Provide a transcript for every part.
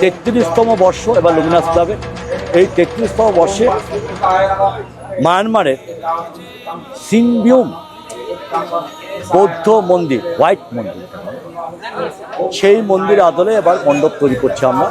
তেত্রিশতম বর্ষ এবার লুমিনাস ক্লাবের এই তেত্রিশতম বর্ষে মায়ানমারের সিনবিউম বৌদ্ধ মন্দির, হোয়াইট মন্দির। সেই মন্দির আদলে এবার মণ্ডপ তৈরি করছি আমরা।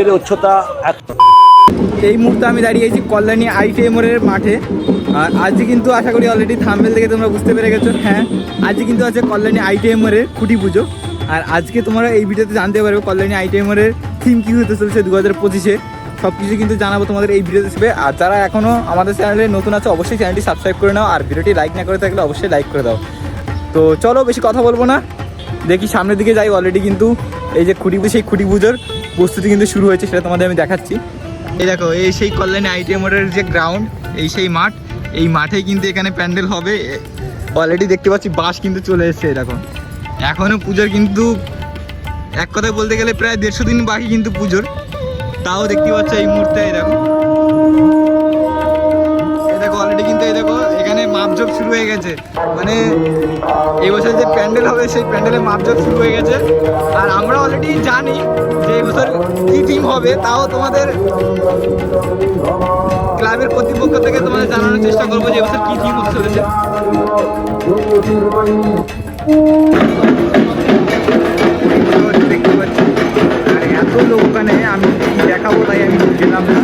মন্দিরের উচ্চতা এক এই মুহূর্তে আমি দাঁড়িয়েছি কল্যাণী আইটিএমরের মাঠে। আর আজকে কিন্তু আশা করি অলরেডি থাম্বেল থেকে তোমরা বুঝতে পেরে গেছো। হ্যাঁ আজকে কিন্তু আছে কল্যাণী আইটিএমরের খুঁটি পুজো। আর আজকে তোমরা এই ভিডিওতে জানতে পারবে কল্যাণী আইটিএমরের থিম কী হতে চলেছে দু হাজার পঁচিশে। সব কিছু কিন্তু জানাব তোমাদের এই ভিডিওতে হিসেবে আর যারা এখনও আমাদের চ্যানেলে নতুন আছে, অবশ্যই চ্যানেলটি সাবস্ক্রাইব করে নাও। আর ভিডিওটি লাইক না করে থাকলে অবশ্যই লাইক করে দাও। তো চলো, বেশি কথা বলব না। দেখি সামনের দিকে যাই। অলরেডি কিন্তু এই যে খুঁটি সেই খুঁটি পুজোর প্রস্তুতি কিন্তু শুরু হয়েছে, সেটা তোমাদের আমি দেখাচ্ছি। এই দেখো, এই সেই কল্যাণী মোডের যে গ্রাউন্ড এই সেই মাঠ, এই মাঠেই কিন্তু এখানে প্যান্ডেল হবে। অলরেডি দেখতে পাচ্ছি, বাস কিন্তু চলে এসেছে দেখো। এখনও পুজোর কিন্তু, এক কথায় বলতে গেলে প্রায় দেড়শো দিন বাকি কিন্তু পুজোর। তাও দেখতে পাচ্ছ এই মুহূর্তে, এই দেখো। অলরেডি কিন্তু এই দেখো মাপজোপ শুরু হয়ে গেছে। মানে এই বছর যে প্যান্ডেল হবে, সেই প্যান্ডেলের মাপজোপ শুরু হয়ে গেছে। আর আমরা অলরেডি জানি যে এই বছর কি টিম হবে, তাও তোমাদের ক্লাবের কর্তৃপক্ষ থেকে তোমাদের জানানোর চেষ্টা করব যে এবছর কি টিম হতে চলেছে। দেখতে পাচ্ছি। আর এত লোক ওখানে, আমি দেখাবো, তাই আমি গেলাম না।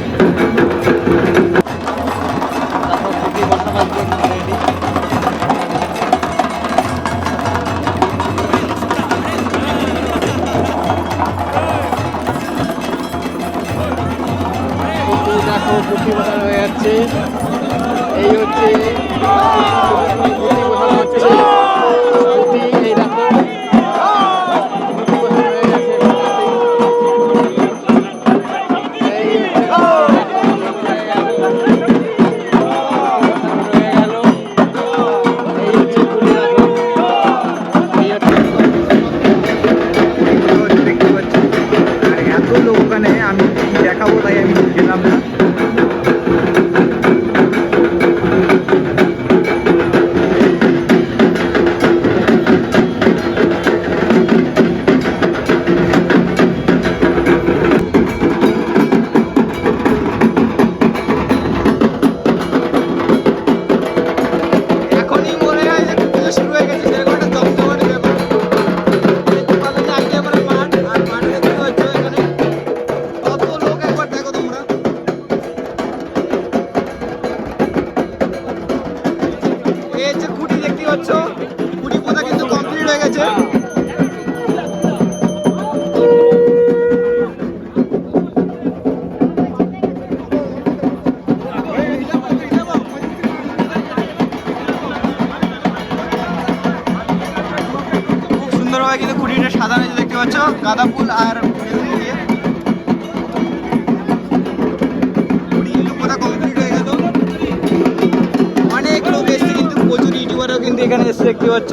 দেখতে পাচ্ছ?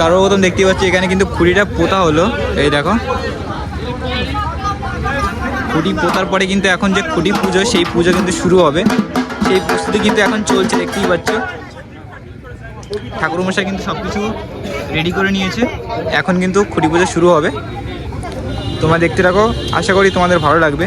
সর্বপ্রথম দেখতে পাচ্ছি এখানে কিন্তু খুঁড়িটা পোতা হলো। এই দেখো। খুঁটি পোতার পরে কিন্তু এখন যে খুঁটি পুজো, সেই পুজো কিন্তু শুরু হবে। সেই প্রস্তুতি কিন্তু এখন চলছে, দেখতেই পাচ্ছ। ঠাকুরমশাই কিন্তু সব কিছু রেডি করে নিয়েছে। এখন কিন্তু খুঁটি পুজো শুরু হবে। তোমরা দেখতে রাখো আশা করি তোমাদের ভালো লাগবে।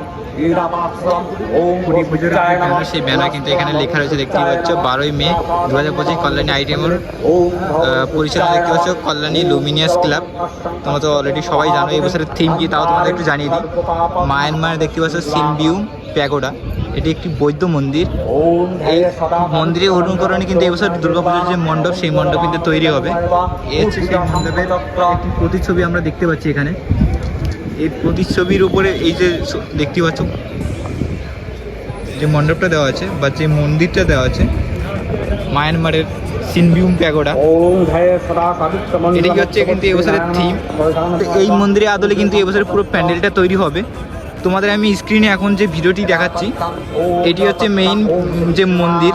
সেই ব্যানার কিন্তু এখানে লেখা রয়েছে দেখতেই পাচ্ছ বারোই মে দু হাজার পঁচিশ কল্যাণী আইটেমের ওম পরিচালনা দেখতে পাচ্ছ কল্যাণী লুমিনিয়াস ক্লাব। তোমরা তো অলরেডি সবাই জানো এই বছরের থিম কি তাও তোমাদের একটু জানিয়ে দিই। মায়ানমার দেখতে পাচ্ছ সিমবিউ প্যাগোডা। এটি একটি বৌদ্ধ মন্দির। এই মন্দিরের অনুকরণে কিন্তু এবছর দুর্গাপুজোর যে মণ্ডপ সেই মণ্ডপ কিন্তু তৈরি হবে। এই হচ্ছে সেই মণ্ডপের একটি প্রতিচ্ছবি আমরা দেখতে পাচ্ছি এখানে। এই প্রতিচ্ছবির উপরে এই যে দেখতে পাচ্ছ, যে মণ্ডপটা দেওয়া আছে বা যে মন্দিরটা দেওয়া আছে, মায়ানমারের সিনবিউম প্যাগোডা। এটা কি হচ্ছে কিন্তু এবছরের থিম এই মন্দিরের আদলে কিন্তু এবছরের পুরো প্যান্ডেলটা তৈরি হবে। তোমাদের আমি স্ক্রিনে এখন যে ভিডিওটি দেখাচ্ছি, এটি হচ্ছে মেইন যে মন্দির।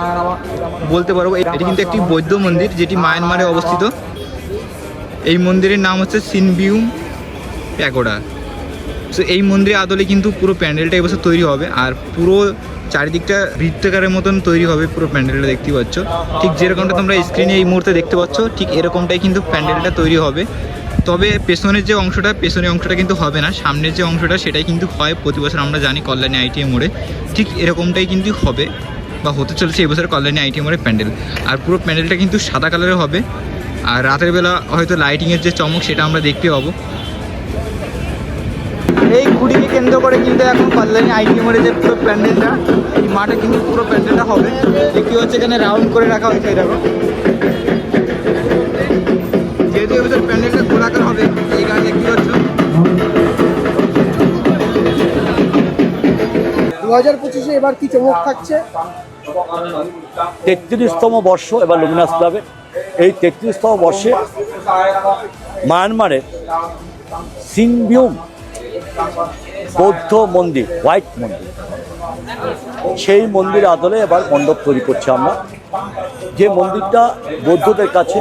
বলতে পারব এটি কিন্তু একটি বৌদ্ধ মন্দির যেটি মায়ানমারে অবস্থিত। এই মন্দিরের নাম হচ্ছে সিনবিউম প্যাগোডা। সো এই মন্দিরের আদলে কিন্তু পুরো প্যান্ডেলটা এবছর তৈরি হবে আর পুরো চারিদিকটা বৃত্তাকারের মতন তৈরি হবে পুরো প্যান্ডেলটা দেখতে পাচ্ছ। ঠিক যেরকমটা তোমরা স্ক্রিনে এই মুহূর্তে দেখতে পাচ্ছ, ঠিক এরকমটাই কিন্তু প্যান্ডেলটা তৈরি হবে। তবে পেছনের যে অংশটা, পেছনের অংশটা কিন্তু হবে না, সামনের যে অংশটা সেটাই কিন্তু হয় প্রতি বছর আমরা জানি কল্যাণী আইটিএম মোড়ে। ঠিক এরকমটাই কিন্তু হবে বা হতে চলেছে এবছর কল্যাণী আইটিএম মোড়ে প্যান্ডেল। আর পুরো প্যান্ডেলটা কিন্তু সাদা কালারের হবে। আর রাতের বেলা হয়তো লাইটিংয়ের যে চমক সেটা আমরা দেখতে পাবো। এই খুঁড়িকে কেন্দ্র করে কিন্তু এখন কল্যাণী আইটিএমের যে পুরো প্যান্ডেলটা এই মাঠে কিন্তু পুরো প্যান্ডেলটা হবে। যে কী হচ্ছে এখানে রাউন্ড করে রাখা হয়েছে দেখো। যেহেতু এবছর প্যান্ডেলটা গোলাকার হবে এই গান দেখতে হচ্ছে? দু হাজার পঁচিশে এবার কি চমক থাকছে? তেত্রিশতম বর্ষ এবার লুমিনাস ক্লাবের এই তেত্রিশতম বর্ষে মায়ানমারের সিনবিউম বৌদ্ধ মন্দির, হোয়াইট মন্দির। সেই মন্দির আদলে এবার মণ্ডপ তৈরি করছি আমরা। যে মন্দিরটা বৌদ্ধদের কাছে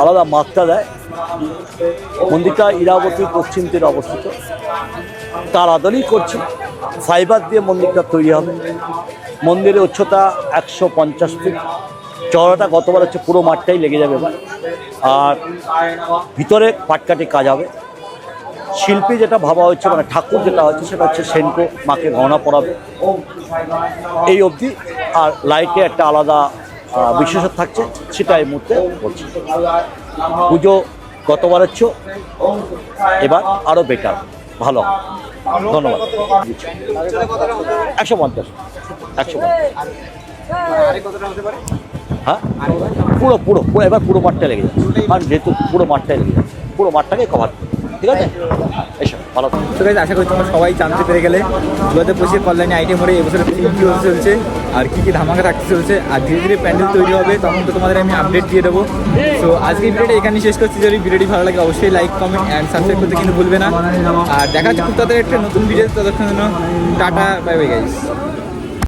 আলাদা মাত্রা দেয়। মন্দিরটা ইরাবতী পশ্চিম তীরে অবস্থিত। তার আদলেই করছি। ফাইবার দিয়ে মন্দিরটা তৈরি হবে। মন্দিরের উচ্চতা একশো পঞ্চাশ ফিট। চওড়াটা গতবার হচ্ছে পুরো মাঠটাই লেগে যাবে এবার। আর ভিতরে পাটকাটি কাজ হবে। শিল্পী যেটা ভাবা হচ্ছে মানে ঠাকুর যেটা হচ্ছে, সেটা হচ্ছে সেনকো, মাকে গহনা পরাবে। এই অবধি আর লাইটে একটা আলাদা বিশেষত্ব থাকছে, সেটা এই মুহূর্তে বলছি। পুজো গতবার হচ্ছে এবার আরও বেটার ভালো ধন্যবাদ। একশো পঞ্চাশ। একশো হ্যাঁ? পুরো পুরো পুরো, এবার পুরো মাঠটা লেগে যাচ্ছে। কারণ যেহেতু পুরো মাঠটাই লেগে যাচ্ছে, পুরো মাঠটাকে কভার ঠিক আছে? এসব ভালো। তো guys, আশা করি তোমরা সবাই জানতে পেরে গেলে দু হাজার পঁচিশে কল্যাণী আইটেম মোড়ে এবছর কী চলছে আর কী কী ধামাকা থাকতে চলছে। আর ধীরে ধীরে প্যান্ডেল তৈরি হবে তখন তো তোমাদের আমি আপডেট দিয়ে দেবো। তো আজকে ভিডিওটা এখানে শেষ করছি। যদি ভিডিওটি ভালো লাগে অবশ্যই লাইক কমেন্ট অ্যান্ড সাবস্ক্রাইব করতে কিন্তু ভুলবে না। আর দেখা খুব তাদের একটা নতুন ভিডিও ততক্ষণ জন্য টাটা বাই বাই গাইস